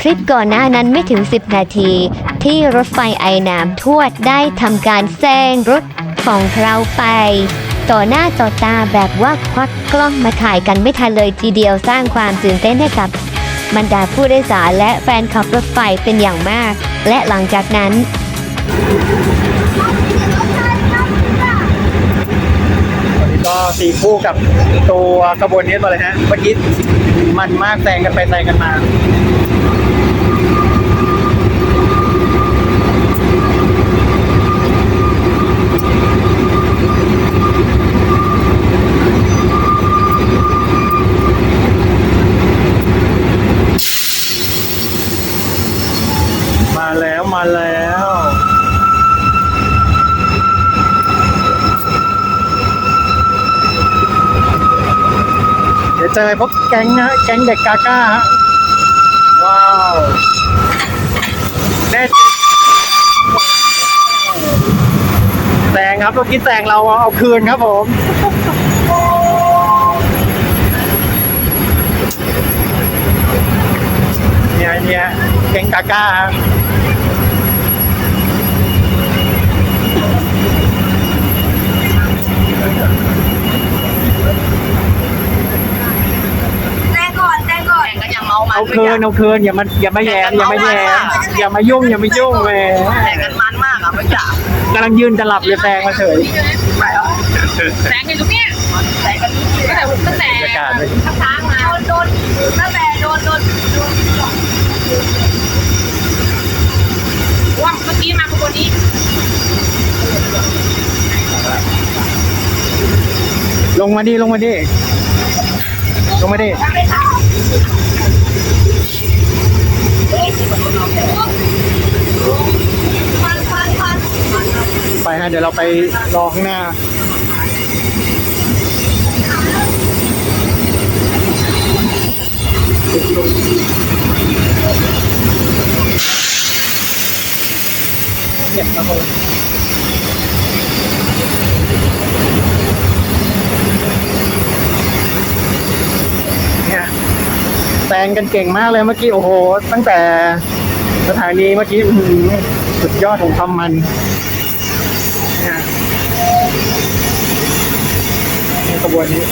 คลิปก่อนหน้านั้นไม่ถึง 10 นาที ที่รถไฟไอน้ำทวดได้ทำการแซงรถของเราไป ต่อหน้าต่อตาแบบว่าควักกล้องมาถ่ายกันไม่ทันเลยทีเดียวสร้างความตื่นเต้นให้กับบรรดาผู้โดยสารและแฟนขับรถไฟเป็นอย่างมาก และหลังจากนั้นวันนี้ก็ตีคู่กับตัวกระบวนนี้มาเลยฮะเมื่อกี้มันมากแซงกันไปแซงกันมามา เดี๋ยวเจอพบแก๊งนะแก๊งเด็กกาก้าฮะว้าวแน่จริงแซงครับเมื่อกี้แซงเราเอาคืนครับผมเนี่ยเนี่ยแก๊งกาก้าฮะ แต่ก่อนแต่ก่อนก็ยัง เมามันเอาคืนเอาคืนอย่ามาอย่ามาแย่อย่ามาแย่อย่ามายุ่งอย่ามายุ่งแหมแต่งกันมันมากอะไม่จ่ากำลังยืนจะหลับเลยแซงมาเฉยแสงกันทุกเนี่ยแสงกันตั้งแต่ตั้งแต่บรรยากาศเลยช้างมาโดนตั้งแต่โดนโดนโดนว่าเมื่อกี้มาขบวนนี้ลงมาดิลงมาดิ ลงมาดิไปฮะเดี๋ยวเราไปรอข้างหน้า เก็บครับผมเนี่ยแซ งกันเก่งมากเลยเมื่อกี้โอ้โห ตั้งแต่สถานีเมื่อกี้สุดยอดของความมันเนี่ยในขบวนนี้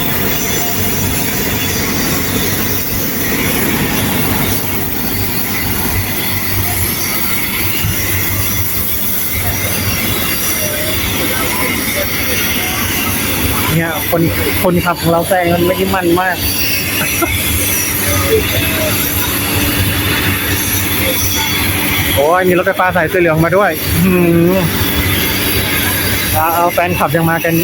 เนี่ยคนคนขับของเราแซงมันไม่ยิ้มันมาก โอ้ ยมีรถไฟฟ้าสายสีเหลืองมาด้วยอืมเอาเอาแฟนขับยังมากัน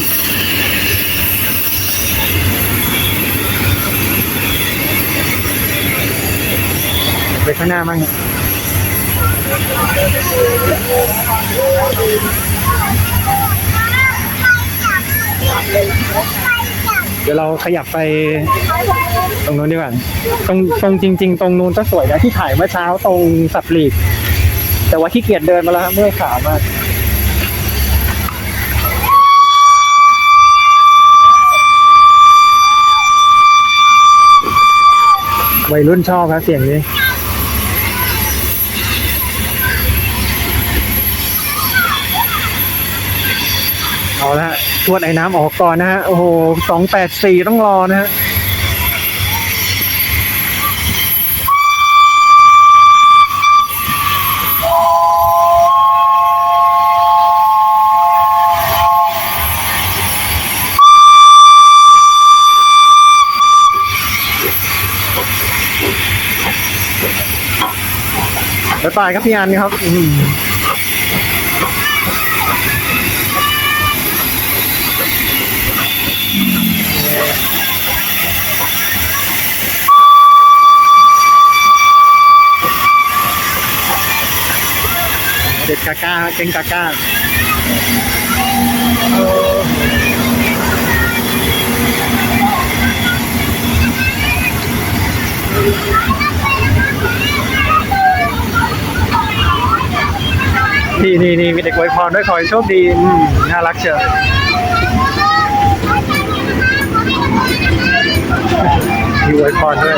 ไปข้างหน้ามั่งเดี๋ยวเราขยับไปตรงนู้นดีกว่า ตรงตรงจริง ๆ ตรงนู้นก็สวยนะที่ถ่ายเมื่อเช้าตรงสับหลีก แต่ว่าขี้เกียจเดินมาแล้วฮะเมื่อยขามากวัยรุ่นชอบครับเสียงนี้ เอาละฮะชวดไอ้น้ำออกก่อนนะฮะ โอ้โหสองแปดสี่ต้องรอนะฮะ บ๊ายบายครับพี่อันครับเด็กกาก้าเก่งกาก้าเออ นี่นี่นี่มีเด็กไวยพรด้วยขอให้โชคดีน่ารักเชียวมีไวยพรด้วย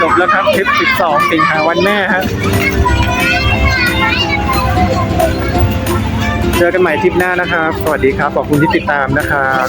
จบแล้วครับคลิป 12 สิงหาวันแม่ครับ จอกันใหม่ทริปหน้านะครับ สวัสดีครับ ขอบคุณที่ติดตามนะครับ